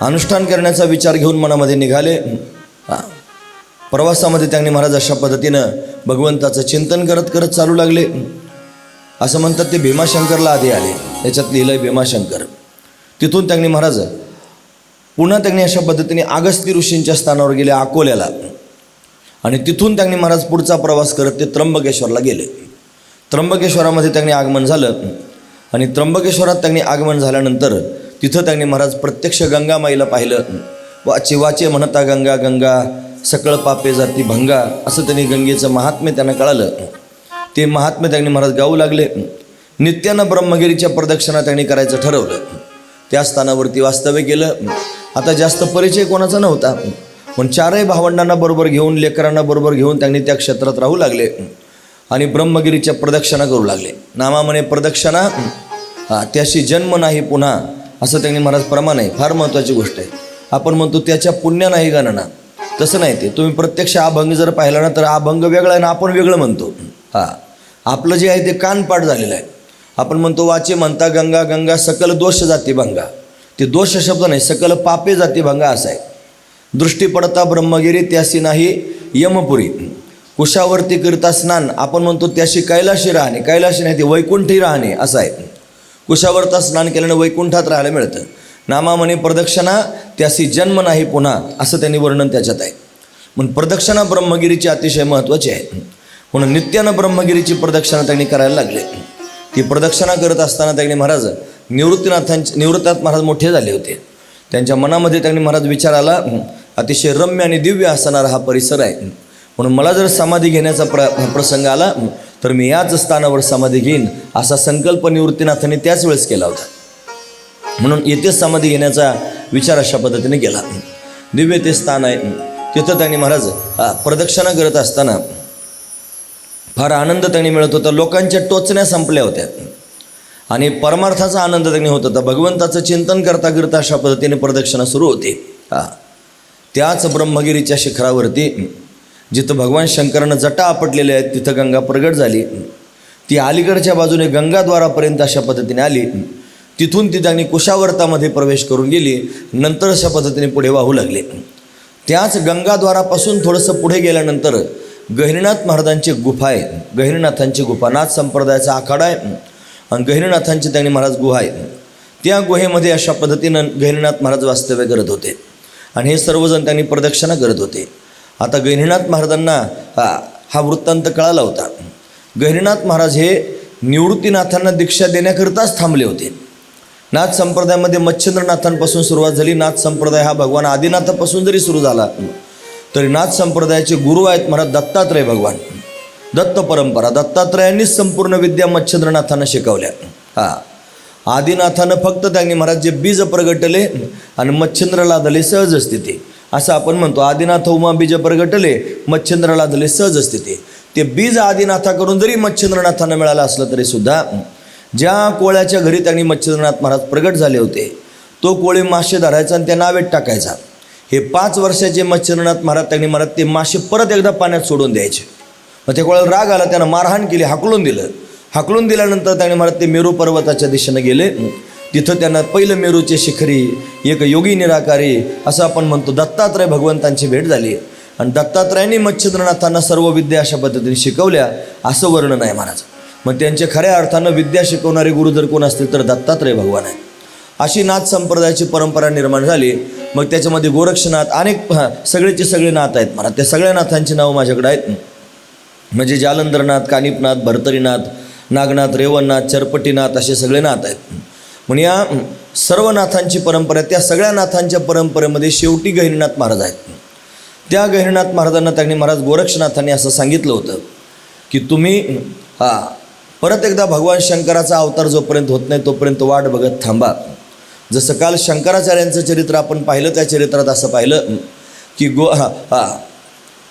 अनुष्ठान करण्याचा विचार घेऊन मनामध्ये निघाले. प्रवासामध्ये त्यांनी महाराज अशा पद्धतीनं भगवंताचं चिंतन करत करत चालू लागले. असं म्हणतात ते भीमाशंकरला आधी आले. त्याच्यात लिहिलं भीमाशंकर. तिथून त्यांनी महाराज पुन्हा त्यांनी अशा पद्धतीने आगस्ती ऋषींच्या स्थानावर गेले अकोल्याला. आणि तिथून त्यांनी महाराज पुढचा प्रवास करत ते त्र्यंबकेश्वरला गेले. त्र्यंबकेश्वरामध्ये त्यांनी आगमन झालं. आणि त्र्यंबकेश्वरात त्यांनी आगमन झाल्यानंतर तिथं त्यांनी महाराज प्रत्यक्ष गंगामाईला पाहिलं. वाचे वाचे म्हणता गंगा गंगा सकळ पापे जाती भंगा असं त्यांनी गंगेचं महात्म्य त्यांना कळालं. ते महात्म्य त्यांनी महाराज गाऊ लागले. नित्यानं ब्रह्मगिरीच्या प्रदक्षिणा त्यांनी करायचं ठरवलं. त्या स्थानावरती वास्तव्य केलं. आता जास्त परिचय कोणाचा नव्हता. पण चारही भावंडांना बरोबर घेऊन लेकरांना बरोबर घेऊन त्यांनी त्या क्षेत्रात राहू लागले. आणि ब्रह्मगिरीच्या प्रदक्षिणा करू लागले. नामामने प्रदक्षिणा. हा त्याशी जन्म नाही पुन्हा. असं त्यांनी महाराज प्रमाण आहे. फार महत्त्वाची गोष्ट आहे. आपण म्हणतो त्याच्या पुण्य नाही गणना. तसं नाही ते. तुम्ही प्रत्यक्ष अभंग जर पाहिला ना तर अभंग वेगळा आहे ना आपण वेगळं म्हणतो. हां. आपलं जे आहे ते कानपाठ झालेलं आहे. आपण म्हणतो वाचे म्हणता गंगा गंगा सकल दोष जाती भंगा. ते दोष शब्द नाही सकल पापे जाती भंगा असा आहे. दृष्टी पडता ब्रह्मगिरी त्यासी नाही यमपुरी. कुशावरती करता स्नान. आपण म्हणतो त्याशी कैलाशी राहणे. कैलाशी नाही ते वैकुंठी राहणे असं आहे. कुशावरता स्नान केल्यानं वैकुंठात राहायला मिळतं. नामामने प्रदक्षिणा त्यासी जन्म नाही पुन्हा असं त्यांनी वर्णन त्याच्यात आहे. म्हणून प्रदक्षिणा ब्रह्मगिरीची अतिशय महत्त्वाची आहे. म्हणून नित्यानं ब्रह्मगिरीची प्रदक्षिणा त्यांनी करायला लागले. ती प्रदक्षिणा करत असताना त्यांनी महाराज निवृत्तीनाथांचे निवृत्तात महाराज मोठे झाले होते. त्यांच्या मनामध्ये त्यांनी महाराज विचार आला अतिशय रम्य आणि दिव्य असणारा हा परिसर आहे. म्हणून मला जर समाधी घेण्याचा प्र प्रसंग आला तर मी याच स्थानावर समाधी घेईन असा संकल्प निवृत्तीनाथांनी त्याच वेळेस केला होता. म्हणून येथेच समाधी घेण्याचा विचार अशा पद्धतीने केला. दिव्य ते स्थान आहे. तिथं त्यांनी महाराज हा, प्रदक्षिणा करत असताना फार आनंद त्यांनी मिळत होता. लोकांच्या टोचण्या संपल्या होत्या. आणि परमार्थाचा आनंद त्यांनी होत होता. भगवंताचं चिंतन करता करता अशा पद्धतीने प्रदक्षिणा सुरू होते. हा त्याच ब्रह्मगिरीच्या शिखरावरती जिथं भगवान शंकरानं जटा आपटलेल्या आहेत तिथं गंगा प्रगट झाली. ती अलीकडच्या बाजूने गंगाद्वारापर्यंत अशा पद्धतीने आली. तिथून ती त्यांनी कुशावर्तामध्ये प्रवेश करून गेली. नंतर अशा पद्धतीने पुढे वाहू लागले. त्याच गंगाद्वारापासून थोडंसं पुढे गेल्यानंतर गहिरीनाथ महाराजांची गुफा आहे. गहिरीनाथांची गुफा नाथ संप्रदायाचा आखाडा आहे. आणि गहिरीनाथांची त्यांनी महाराज गुहा आहे. त्या गुहेमध्ये अशा पद्धतीनं गहिरीनाथ महाराज वास्तव्य करत होते. आणि हे सर्वजण त्यांनी प्रदक्षिणा करत होते. आता गहिनीनाथ महाराजांना हा हा वृत्तांत कळाला होता. गहिनीनाथ महाराज हे निवृत्तीनाथांना दीक्षा देण्याकरिताच थांबले होते. नाथ संप्रदायामध्ये मच्छिंद्रनाथांपासून सुरुवात झाली. नाथ संप्रदाय हा भगवान आदिनाथापासून जरी सुरू झाला तरी नाथ संप्रदायाचे गुरु आहेत महाराज दत्तात्रय भगवान. दत्त परंपरा दत्तात्रयांनीच संपूर्ण विद्या मच्छिंद्रनाथांना शिकवल्या. हा आदिनाथानं फक्त त्यांनी महाराज जे बीज प्रगटले आणि मच्छिंद्रला धले सहज स्थिती असं आपण म्हणतो. आदिनाथ उमा बीज प्रगटले मच्छिंद्रला धले सहज असते ते ते बीज आदिनाथाकडून जरी मच्छिंद्रनाथांना मिळालं असलं तरी सुद्धा ज्या कोळ्याच्या घरी त्यांनी मच्छिंद्रनाथ महाराज प्रगट झाले होते तो कोळी मासे धरायचा आणि त्या नावेत टाकायचा. हे पाच वर्षाचे मच्छिंद्रनाथ महाराज त्यांनी महाराज ते मासे परत एकदा पाण्यात सोडून द्यायचे. मग त्या कोळ्याला राग आला त्यानं मारहाण केली हाकलून दिलं. हाकलून दिल्यानंतर त्याने महाराज ते मेरू पर्वताच्या दिशेनं गेले. तिथं त्यांना पहिलं मेरूचे शिखरी एक योगी निराकारी असं आपण म्हणतो. दत्तात्रय भगवंतांची भेट झाली. आणि दत्तात्रयांनी मच्छिंद्रनाथांना सर्व विद्या अशा पद्धतीने शिकवल्या असं वर्णन आहे महाराज. मग त्यांचे खऱ्या अर्थानं विद्या शिकवणारे गुरु जर कोण असतील तर दत्तात्रय भगवान आहे अशी नाथ संप्रदायाची परंपरा निर्माण झाली. मग त्याच्यामध्ये गोरक्षनाथ अनेक सगळेचे सगळे नाथ आहेत मला त्या सगळ्या नाथांची नावं माझ्याकडे आहेत. म्हणजे जालंधरनाथ कानिपनाथ भरतरीनाथ नागनाथ रेवणनाथ चरपटीनाथ असे सगळे नाथ आहेत. म्हणून या सर्व नाथांची परंपरा त्या सगळ्या नाथांच्या परंपरेमध्ये शेवटी गहिनीनाथ महाराज आहेत. त्या गहिनीनाथ महाराजांना त्यांनी महाराज गोरक्षनाथांनी असं सांगितलं होतं की तुम्ही हा परत एकदा भगवान शंकराचा अवतार जोपर्यंत होत नाही तोपर्यंत वाट बघत थांबा. जसं काल शंकराचार्यांचं चरित्र आपण पाहिलं त्या चरित्रात असं पाहिलं की गो हा हा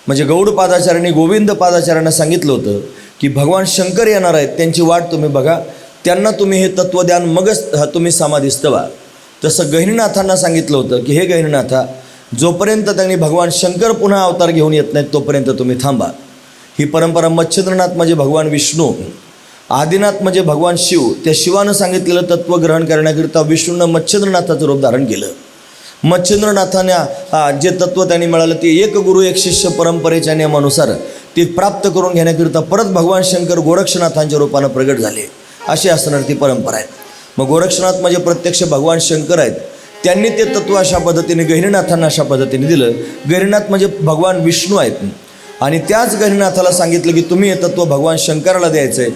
म्हणजे गौड पादाचार्यांनी गोविंद पादाचार्यांना सांगितलं होतं की भगवान शंकर येणार आहेत त्यांची वाट तुम्ही बघा. त्यांना तुम्ही हे तत्त्वज्ञान मगच तुम्ही समाधीस्थ व्हा. तसं गहिनीनाथांना सांगितलं होतं की हे गहिनीनाथा जोपर्यंत त्यांनी भगवान शंकर पुन्हा अवतार घेऊन येत नाहीत तोपर्यंत तुम्ही थांबा. ही परंपरा मच्छिंद्रनाथ म्हणजे भगवान विष्णू. आदिनाथ म्हणजे भगवान शिव. त्या शिवानं सांगितलेलं तत्त्व ग्रहण करण्याकरिता विष्णूनं मच्छिंद्रनाथाचं रूप धारण केलं. मच्छिंद्रनाथांना जे तत्त्व त्यांनी मिळालं ते एक गुरु एक शिष्य परंपरेच्या नियमानुसार ते प्राप्त करून घेण्याकरिता परत भगवान शंकर गोरक्षनाथांच्या रूपानं प्रगट झाले. अशी असणार ती परंपरा आहे. मग गोरक्षनाथ म्हणजे प्रत्यक्ष भगवान शंकर आहेत. त्यांनी ते तत्व अशा पद्धतीने गहिरीनाथांना अशा पद्धतीने दिलं. गहिरीनाथ म्हणजे भगवान विष्णू आहेत. आणि त्याच गहिरीनाथाला सांगितलं की तुम्ही हे तत्व भगवान शंकराला द्यायचं आहे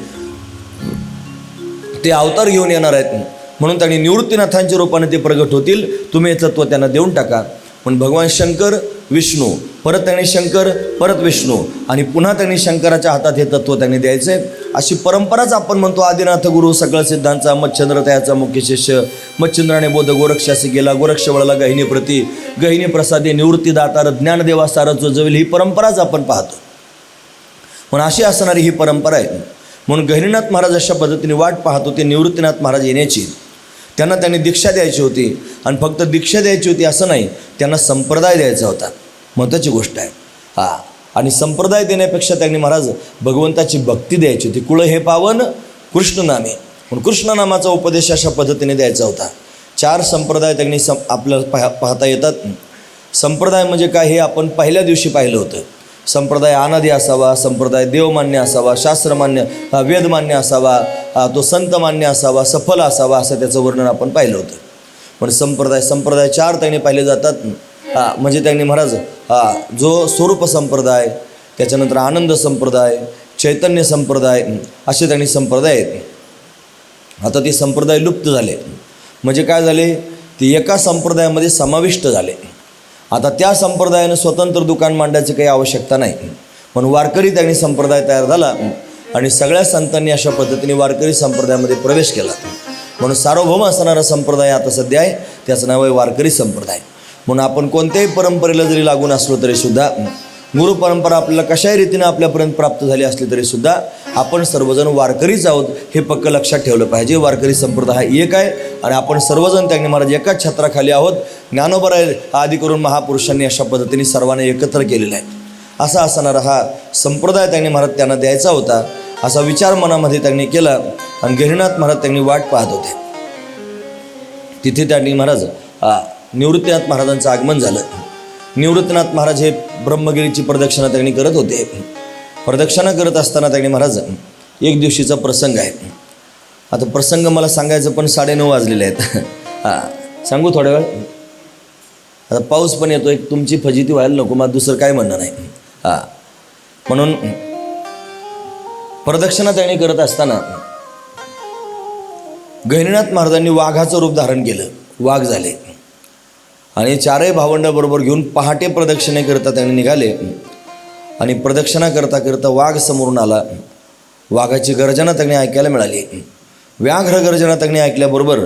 ते अवतार घेऊन येणार आहेत. म्हणून त्यांनी निवृत्तीनाथांच्या रूपाने ते प्रगट होतील. तुम्ही हे तत्व त्यांना देऊन टाका. पण भगवान शंकर विष्णू. परत त्यांनी शंकर परत विष्णू. आणि पुन्हा त्यांनी शंकराच्या हातात हे तत्त्व त्यांनी द्यायचं. आहे अशी परंपराच आपण म्हणतो आदिनाथ गुरु सकळ सिद्धांचा मच्छंद्र त्याचा मुख्य शिष्य. मच्छंद्राने बोध गोरक्षासी गेला गोरक्ष वळला गहिनी प्रती गहिनी प्रसादे निवृत्तीदातार ज्ञानदेवा सारं जो जवेल ही परंपराच आपण पाहतो. पण अशी असणारी ही परंपरा आहे. म्हणून गहिरीनाथ महाराज अशा पद्धतीने वाट पाहतो ते निवृत्तीनाथ महाराज येण्याची. त्यांना त्यांनी दीक्षा द्यायची होती. आणि फक्त दीक्षा द्यायची होती असं नाही त्यांना संप्रदाय द्यायचा होता. महत्त्वाची गोष्ट आहे. हा. आणि संप्रदाय देण्यापेक्षा त्यांनी महाराज भगवंताची भक्ती द्यायची होती. कुळ हे पावन कृष्णनामे पण म्हणून उपदेश अशा पद्धतीने द्यायचा होता. चार संप्रदाय त्यांनी सं आपल्याला पाह पाहता येतात. संप्रदाय म्हणजे काय हे आपण पहिल्या दिवशी पाहिलं होतं. संप्रदाय आनादी असावा संप्रदाय देवमान्य असावा शास्त्रमान्य वेदमान्य असावा तो संतमान्य असावा सफल असावा असं त्याचं वर्णन आपण पाहिलं होतं. पण संप्रदाय संप्रदाय चार त्यांनी पाहिले जातात. म्हणजे त्यांनी महाराज जो स्वरूप संप्रदाय त्याच्यानंतर आनंद संप्रदाय चैतन्य संप्रदाय असे त्यांनी संप्रदाय आहेत. आता ते संप्रदाय लुप्त झाले. म्हणजे काय झाले? ते एका संप्रदायामध्ये समाविष्ट झाले. आता त्या संप्रदायानं स्वतंत्र दुकान मांडायची काही आवश्यकता नाही. पण वारकरी त्यांनी संप्रदाय तयार झाला. आणि सगळ्या संतांनी अशा पद्धतीने वारकरी संप्रदायामध्ये प्रवेश केला. म्हणून सार्वभौम असणारा संप्रदाय आता सध्या आहे त्याचं नाव आहे वारकरी संप्रदाय. म्हणून आपण कोणत्याही परंपरेला जरी लागून असलो तरी सुद्धा गुरु परंपरा आपल्याला कशाही रीतीनं आपल्यापर्यंत प्राप्त झाली असली तरी सुद्धा आपण सर्वजण वारकरीच आहोत हे पक्क लक्षात ठेवलं पाहिजे. वारकरी संप्रदाय हा एक आहे आणि आपण सर्वजण त्यांनी महाराज एकाच छत्राखाली आहोत. ज्ञानोबराय आदी करून महापुरुषांनी अशा पद्धतीने सर्वांना एकत्र केलेलं आहे. असा असणारा हा संप्रदाय त्यांनी महाराज त्यांना द्यायचा होता. असा विचार मनामध्ये त्यांनी केला आणि गहिनाथ महाराज त्यांनी वाट पाहत होते. तिथे त्यांनी महाराज निवृत्तीनाथ महाराजांचं आगमन झालं. निवृत्तीनाथ महाराज हे ब्रह्मगिरीची प्रदक्षिणा त्यांनी करत होते. प्रदक्षिणा करत असताना त्यांनी महाराज एक दिवशीचा प्रसंग आहे. आता प्रसंग मला सांगायचं पण साडेनऊ वाजलेले आहेत. हां सांगू थोड्या वेळ? आता पाऊस पण येतो एक तुमची फजिती व्हायला नको मला दुसरं काय म्हणणं नाही. हां म्हणून प्रदक्षिणा त्यांनी करत असताना गहिनीनाथ महाराजांनी वाघाचं रूप धारण केलं. वाघ झाले. आणि चारही भावंडाबरोबर घेऊन पहाटे प्रदक्षिणेकरता त्यांनी निघाले. आणि प्रदक्षिणा करता करता वाघ समोरून आला. वाघाची गर्जना त्यांनी ऐकायला मिळाली. व्याघ्र गर्जना त्यांनी ऐकल्याबरोबर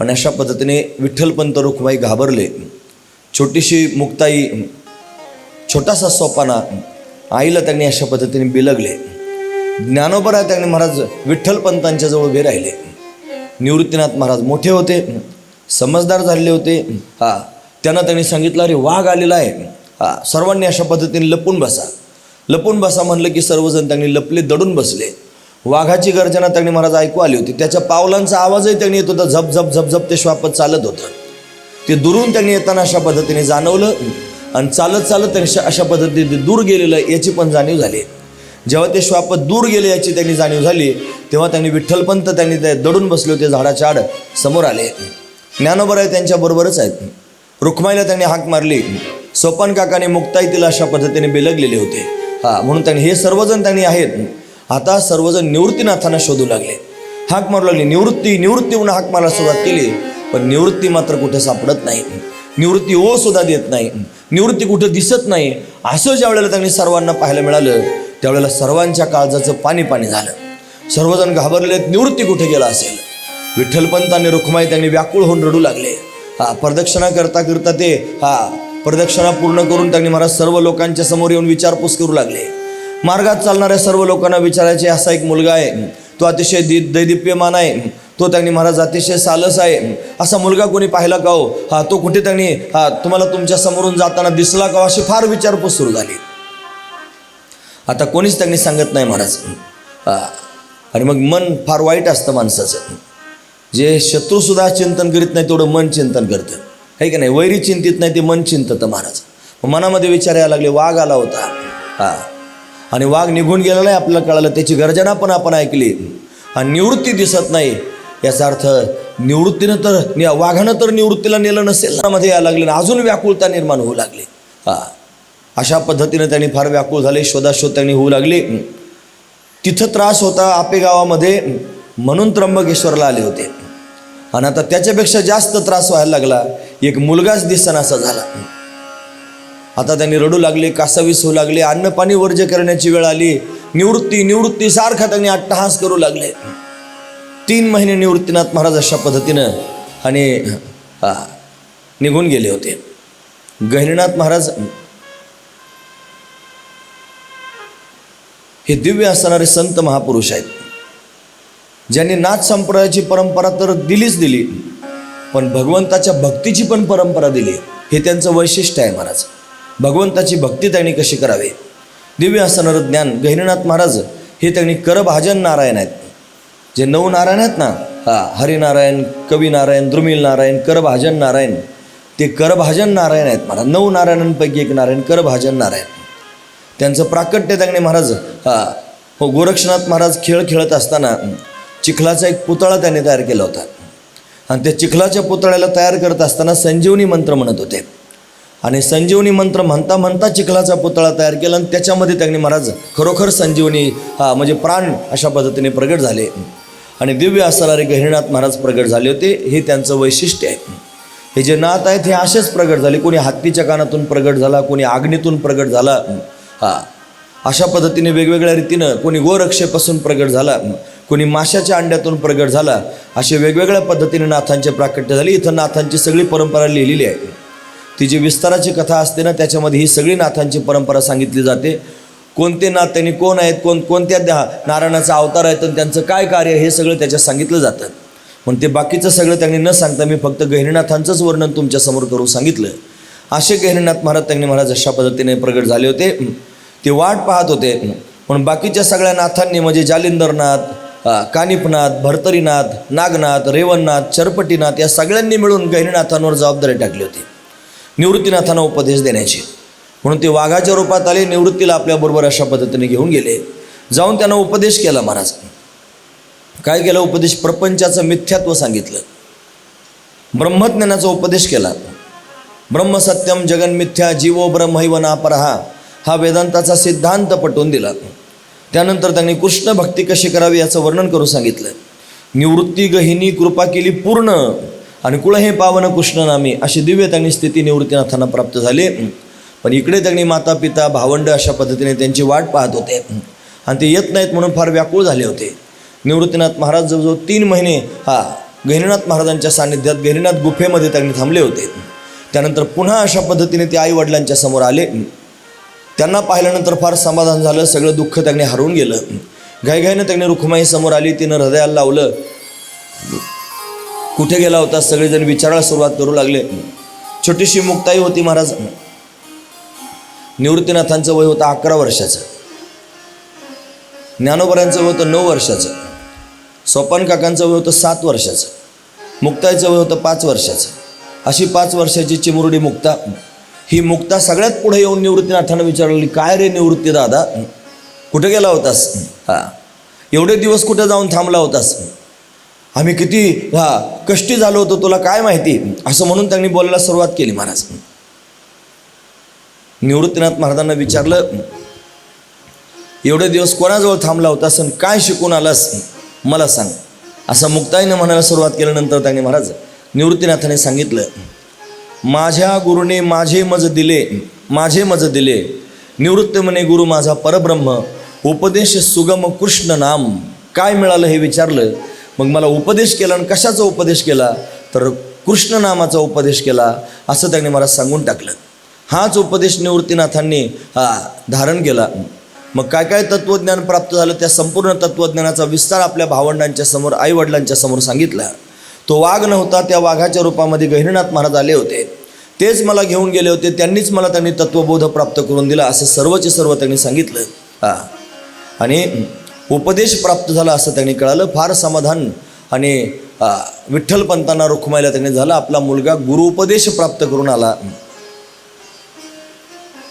आणि अशा पद्धतीने विठ्ठलपंत रुखमाई घाबरले. छोटीशी मुक्ताई छोटासा सोपाना आईला त्यांनी अशा पद्धतीने बिलगले. ज्ञानोबरा त्यांनी महाराज विठ्ठलपंतांच्या जवळ उभे राहिले. निवृत्तीनाथ महाराज मोठे होते समजदार झालेले होते. हा त्यांना त्यांनी सांगितलं अरे वाघ आलेला आहे. हा सर्वांनी अशा पद्धतीने लपून बसा. लपून बसा म्हणलं की सर्वजण त्यांनी लपले दडून बसले. वाघाची गर्जना त्यांनी महाराज ऐकू आली होती. त्याच्या पावलांचा आवाजही त्यांनी येत होता झप झप झप झप ते श्वापत चालत होतं. ते दुरून त्यांनी येताना अशा पद्धतीने जाणवलं आणि चालत चालत त्यांनी अशा- अशा पद्धतीने दूर गेलेलं याची पण जाणीव झाली. जेव्हा ते श्वाप दूर गेले याची त्यांनी जाणीव झाली तेव्हा त्यांनी विठ्ठलपंत त्यांनी ते दडून बसले होते झाडाच्या आड समोर आले. ज्ञानोबराय त्यांच्याबरोबरच आहेत. रुक्माईला त्यांनी हाक मारली. सोपान काकाने मुक्ताई तिला अशा पद्धतीने बेलगलेले होते. हा म्हणून त्यांनी हे सर्वजण त्यांनी आहेत. आता सर्वजण निवृत्तीनाथांना शोधू लागले. हाक मारू लागली. निवृत्ती निवृत्ती म्हणून हाक मारायला सुरुवात केली पण निवृत्ती मात्र कुठे सापडत नाही. निवृत्ती ओ सुद्धा देत नाही. निवृत्ती कुठं दिसत नाही. असं ज्या वेळेला त्यांनी सर्वांना पाहायला मिळालं त्यावेळेला सर्वांच्या काळजाचं पाणी पाणी झालं. सर्वजण घाबरलेत निवृत्ती कुठे गेला असेल? विठ्ठलपंत आणि रुक्माई त्यांनी व्याकुळ होऊन रडू लागले. हा प्रदक्षिणा करता करता ते हा प्रदक्षिणा पूर्ण करून त्यांनी महाराज सर्व लोकांच्या समोर येऊन विचारपूस करू लागले. मार्गात चालणाऱ्या सर्व लोकांना विचारायचे असा एक मुलगा आहे. तो अतिशय दि दैदिप्यमान आहे. तो त्यांनी महाराज अतिशय सालस आहे. असा मुलगा कोणी पाहिला का हो? हा तो कुठे त्यांनी हा तुम्हाला तुमच्या समोरून जाताना दिसला का हो? अशी फार विचारपूस सुरू झाली. आता कोणीच त्यांनी सांगत नाही महाराज आणि मग मन फार वाईट असतं माणसाचं. जे शत्रूसुद्धा चिंतन करीत नाही तेवढं मन चिंतन करतं. आहे का नाही? वैरी चिंतित नाही ते मन चिंततं महाराज. मग मनामध्ये विचार यायला लागले वाघ आला होता. हा. आणि वाघ निघून गेलेला आहे आपल्याला कळालं त्याची गर्जना पण आपण ऐकली. आणि निवृत्ती दिसत नाही. याचा अर्थ निवृत्तीनं तर वाघानं तर निवृत्तीला नेलं नसेल मध्ये यायला लागले आणि अजून व्याकुळता निर्माण होऊ लागली. हा. अशा पद्धतीनं त्यांनी फार व्याकुळ झाले शोधाशोध त्यांनी होऊ लागले. तिथं त्रास होता आपे गावामध्ये म्हणून त्र्यंबकेश्वरला आले होते. आणि आता त्याच्यापेक्षा जास्त त्रास व्हायला लागला. एक मुलगाच दिसनासा झाला. आता त्यांनी रडू लागले कासावीस होऊ लागले अन्नपाणी वर्ज करण्याची वेळ आली. निवृत्ती निवृत्ती सारखा त्यांनी अट्टहास करू लागले. तीन महिने निवृत्तीनाथ महाराज अशा पद्धतीनं आणि निघून गेले होते. गहिनीनाथ महाराज हे दिव्य असणारे संत महापुरुष आहेत. ज्यांनी नाथ संप्रदायाची परंपरा तर दिलीच दिली पण भगवंताच्या भक्तीची पण परंपरा दिली. हे त्यांचं वैशिष्ट्य आहे महाराज. भगवंताची भक्ती त्यांनी कशी करावी? दिव्य असणारं ज्ञान गहिनीनाथ महाराज हे त्यांनी करभाजन नारायण आहेत. जे नऊ नारायण आहेत ना हा हरिनारायण कवी नारायण द्रुमिल नारायण करभाजन नारायण ते करभाजन नारायण आहेत महाराज. नऊ नारायणांपैकी एक नारायण करभाजन नारायण. त्यांचं प्राकट्य त्यांनी महाराज हा हो गोरक्षनाथ महाराज खेळ खेळत असताना चिखलाचा एक पुतळा त्याने तयार केला होता. आणि त्या चिखलाच्या पुतळ्याला तयार करत असताना संजीवनी मंत्र म्हणत होते. आणि संजीवनी मंत्र म्हणता म्हणता चिखलाचा पुतळा तयार केला आणि त्याच्यामध्ये त्यांनी महाराज खरोखर संजीवनी हा म्हणजे प्राण अशा पद्धतीने प्रगट झाले. आणि दिव्य असणारे गहिरनाथ महाराज प्रगट झाले होते. हे त्यांचं वैशिष्ट्य आहे. हे जे नाथ आहेत हे असेच प्रगट झाले. कोणी हत्तीच्या कानातून प्रगट झाला कोणी आग्नीतून प्रगट झाला. हा. अशा पद्धतीने वेगवेगळ्या रीतीनं कोणी गोरक्षेपासून प्रगट झाला कोणी माशाच्या अंड्यातून प्रगट झाला असे वेगवेगळ्या पद्धतीने नाथांचे प्राकट्य झाले. इथं नाथांची सगळी परंपरा लिहिलेली आहे. ती जी विस्ताराची कथा असते ना त्याच्यामध्ये ही सगळी नाथांची परंपरा सांगितली जाते. कोणते नाथ त्यांनी कोण आहेत कोण कोणत्या नारायणाचा अवतार आहेत आणि त्यांचं काय कार्य हे सगळं त्याच्यात सांगितलं जातं. पण ते बाकीचं सगळं त्यांनी न सांगता मी फक्त गहिनीनाथांचंच वर्णन तुमच्यासमोर करून सांगितलं. असे गहिनीनाथ महाराज त्यांनी महाराज अशा पद्धतीने प्रगट झाले होते ते वाट पाहत होते. पण बाकीच्या सगळ्या नाथांनी म्हणजे जालिंदरनाथ कानिपनाथ भरतरीनाथ नागनाथ रेवणनाथ चरपटीनाथ या सगळ्यांनी मिळून गहिनीनाथांवर जबाबदारी टाकली होती. निवृत्तीनाथांना उपदेश देण्याची. म्हणून ते वाघाच्या रूपात आले निवृत्तीला आपल्याबरोबर अशा पद्धतीने घेऊन गेले. जाऊन त्यांना उपदेश केला महाराज. काय केलं? उपदेश प्रपंचाचं मिथ्यात्व सांगितलं. ब्रह्मज्ञानाचा उपदेश केला. ब्रह्मसत्यम जगन मिथ्या जीवो ब्रह्मैव नापरहा हा वेदांताचा सिद्धांत पटवून दिला. त्यानंतर त्यांनी कृष्ण भक्ती कशी करावी याचं वर्णन करून सांगितलं. निवृत्ती गहिनी कृपा केली पूर्ण आणि कुळ हे पावन कृष्ण नामी अशी दिव्य त्यांनी स्थिती निवृत्तीनाथांना प्राप्त झाली. पण इकडे त्यांनी माता पिता भावंड अशा पद्धतीने त्यांची वाट पाहत होते. आणि ते येत नाहीत म्हणून फार व्याकुळ झाले होते. निवृत्तीनाथ महाराज जवळजवळ तीन महिने हा गहिनीनाथ महाराजांच्या सान्निध्यात गहिनीनाथ गुफेमध्ये त्यांनी थांबले होते. त्यानंतर पुन्हा अशा पद्धतीने ते आईवडिलांच्या समोर आले. त्यांना पाहिल्यानंतर फार समाधान झालं सगळं दुःख त्यांनी हरवून गेलं. घाईघाईनं त्यांनी रुखमाई समोर आली तिनं हृदयाला लावलं. कुठे गेला होता? सगळेजण विचारायला सुरुवात करू लागले. छोटीशी मुक्ताई होती महाराज. निवृत्तीनाथांचं वय होतं अकरा वर्षाचं. ज्ञानोबरांचं वय होतं नऊ वर्षाचं. सोपान काकांचं वय होतं सात वर्षाचं. मुक्ताईचं वय होतं पाच वर्षाचं. अशी पाच वर्षाची चिमुरडी मुक्ता. ही मुक्ता सगळ्यात पुढे येऊन निवृत्तीनाथांना विचारली काय रे निवृत्ती दादा? कुठे गेला होतास? हा. एवढे दिवस कुठे जाऊन थांबला होतास? आम्ही किती हा कष्टी झालो होतो तुला काय माहिती? असं म्हणून त्यांनी बोलायला सुरुवात केली महाराज. निवृत्तीनाथ महाराजांना विचारलं एवढे दिवस कोणाजवळ थांबला होता आणि काय शिकून आलास? मला सांग. असं मुक्ताईनं म्हणायला सुरुवात केल्यानंतर त्यांनी महाराज निवृत्तीनाथाने सांगितलं माझ्या गुरुने माझे मज दिले माझे मज दिले. निवृत्त म्हणे गुरु माझा परब्रह्म उपदेश सुगम कृष्ण नाम. काय मिळालं हे विचारलं. मग मला उपदेश केला आणि कशाचा उपदेश केला? तर कृष्ण नामाचा उपदेश केला असं त्याने मला सांगून टाकलं. हाच उपदेश निवृत्तीनाथांनी हा धारण केला. मग काय काय तत्त्वज्ञान प्राप्त झालं? त्या संपूर्ण तत्त्वज्ञानाचा विस्तार आपल्या भावंडांच्या समोर आईवडिलांच्या समोर सांगितला. तो वाघ नव्हता त्या वाघाच्या रूपामध्ये गहिरनाथ महाराज आले होते. तेच मला घेऊन गेले होते त्यांनीच मला त्यांनी तत्वबोध प्राप्त करून दिला असं सर्वचे सर्व त्यांनी सांगितलं. हा. आणि उपदेश प्राप्त झाला असं त्यांनी कळालं फार समाधान आणि विठ्ठलपंतांना रुखमायला त्यांनी झालं आपला मुलगा गुरुपदेश प्राप्त करून आला.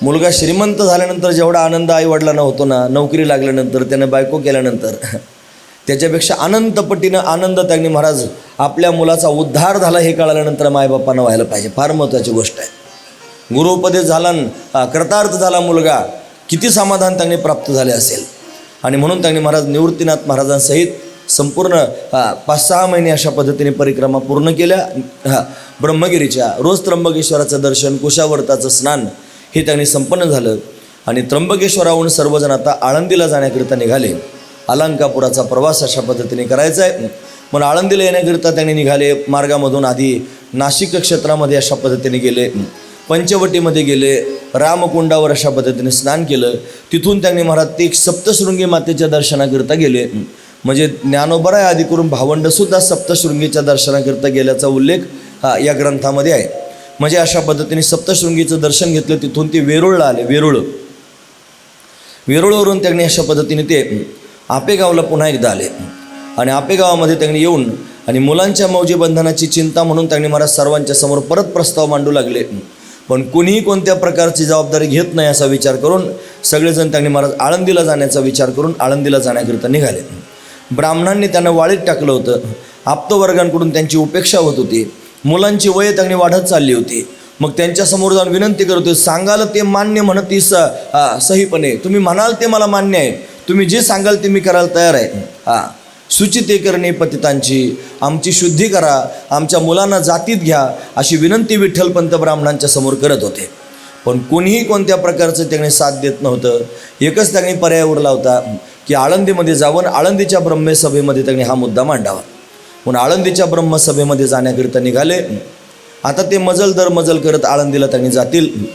मुलगा श्रीमंत झाल्यानंतर जेवढा आनंद आई वडिलांना होतो ना नोकरी लागल्यानंतर त्यानं बायको केल्यानंतर त्याच्यापेक्षा अनंत आनंद त्यांनी महाराज आपल्या मुलाचा उद्धार झाला हे कळाल्यानंतर मायबापांना व्हायला पाहिजे. फार महत्त्वाची गोष्ट आहे. गुरुपदेश झाला कृतार्थ झाला मुलगा किती समाधान त्यांनी प्राप्त झाले असेल. आणि म्हणून त्यांनी महाराज निवृत्तीनाथ महाराजांसहित संपूर्ण पाच सहा महिने अशा पद्धतीने परिक्रमा पूर्ण केल्या. ब्रह्मगिरीच्या रोज त्र्यंबकेश्वराचं दर्शन कुशावर्ताचं स्नान हे त्यांनी संपन्न झालं. आणि त्र्यंबकेश्वराहून सर्वजण आता आळंदीला जाण्याकरिता निघाले. अलंकापुराचा प्रवास अशा पद्धतीने करायचा आहे मग आळंदीला येण्याकरिता त्यांनी निघाले मार्गामधून आधी नाशिक क्षेत्रामध्ये अशा पद्धतीने गेले पंचवटीमध्ये गेले रामकुंडावर अशा पद्धतीने स्नान केलं. तिथून त्यांनी महाराज ते एक सप्तशृंगी मातेच्या दर्शनाकरिता गेले. म्हणजे ज्ञानोबराय आदी करून भावंडसुद्धा सप्तशृंगीच्या दर्शनाकरिता गेल्याचा उल्लेख हा या ग्रंथामध्ये आहे. म्हणजे अशा पद्धतीने सप्तशृंगीचं दर्शन घेतलं तिथून ते वेरूळला आले वेरूळ. वेरूळवरून त्यांनी अशा पद्धतीने ते आपेगावला पुन्हा एकदा आले. आणि आपेगावामध्ये त्यांनी येऊन आणि मुलांच्या मौजी बंधनाची चिंता म्हणून त्यांनी मला सर्वांच्या समोर परत प्रस्ताव मांडू लागले. पण कुणीही कोणत्या प्रकारची जबाबदारी घेत नाही असा विचार करून सगळेजण त्यांनी महाराज आळंदीला जाण्याचा विचार करून आळंदीला जाण्याकरिता निघाले. ब्राह्मणांनी त्यांना वाळीत टाकलं होतं. आप्तवर्गांकडून त्यांची उपेक्षा होत होती. मुलांची वय त्यांनी वाढत चालली होती. मग त्यांच्यासमोर जाऊन विनंती करत होते सांगाल ते मान्य म्हणत ती स सहीपणे. तुम्ही म्हणाल ते मला मान्य आहे. तुम्ही जे सांगाल ते मी करायला तयार आहे. हां. सुचिते करणे पतितांची. आमची शुद्धी करा. आमच्या मुलांना जातीत घ्या. अशी विनंती विठ्ठलपंत ब्राह्मणांच्या समोर करत होते. पण कोणीही कोणत्या प्रकारचं त्यांनी साथ देत नव्हतं. एकच त्यांनी पर्याय उरला होता की आळंदीमध्ये जाऊन आळंदीच्या ब्रह्मसभेमध्ये त्यांनी हा मुद्दा मांडावा. म्हणून आळंदीच्या ब्रह्मसभेमध्ये जाण्याकरिता निघाले. आता ते मजल दर मजल करत आळंदीला त्यांनी जातील.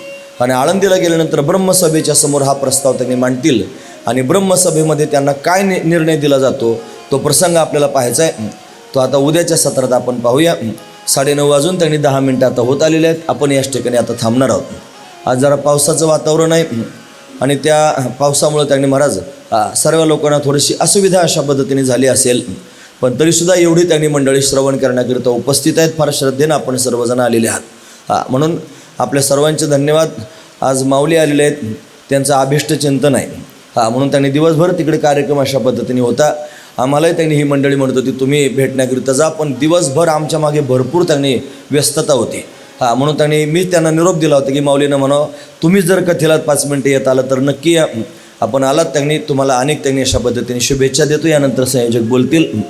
आणि आळंदीला गेल्यानंतर ब्रह्मसभेच्या समोर हा प्रस्ताव त्यांनी मांडतील. आणि ब्रह्मसभेमध्ये त्यांना काय नि निर्णय दिला जातो तो प्रसंग आपल्याला पाहायचा आहे. तो आता उद्याच्या सत्रात आपण पाहूया. साडेनऊ वाजून त्यांनी दहा मिनटं आता होत आलेले आहेत. आपण याच ठिकाणी आता थांबणार आहोत. आज जरा पावसाचं वातावरण आहे. आणि त्या पावसामुळे त्यांनी महाराज सर्व लोकांना थोडीशी असुविधा अशा पद्धतीने झाली असेल. पण तरीसुद्धा एवढी त्यांनी मंडळी श्रवण करण्याकरिता उपस्थित आहेत. फार श्रद्धेनं आपण सर्वजण आलेले आहात. हां म्हणून आपल्या सर्वांचे धन्यवाद. आज माऊली आलेले आहेत. त्यांचं अभिष्ट चिंतन आहे. म्हणून त्यांनी दिवसभर तिकडे कार्यक्रम अशा पद्धतीने होता. आम्हालाही त्यांनी ही मंडळी म्हणत होती तुम्ही भेटण्याकरिता जा पण दिवसभर आमच्या मागे भरपूर त्यांनी व्यस्तता होती. हां म्हणून त्यांनी मीच त्यांना निरोप दिला होता की माऊलीनं म्हणावं तुम्ही जर कथेला पाच मिनटं येत आलं तर नक्की आपण आलात त्यांनी तुम्हाला अनेक त्यांनी अशा पद्धतीने शुभेच्छा देतो यानंतर संयोजक बोलतील.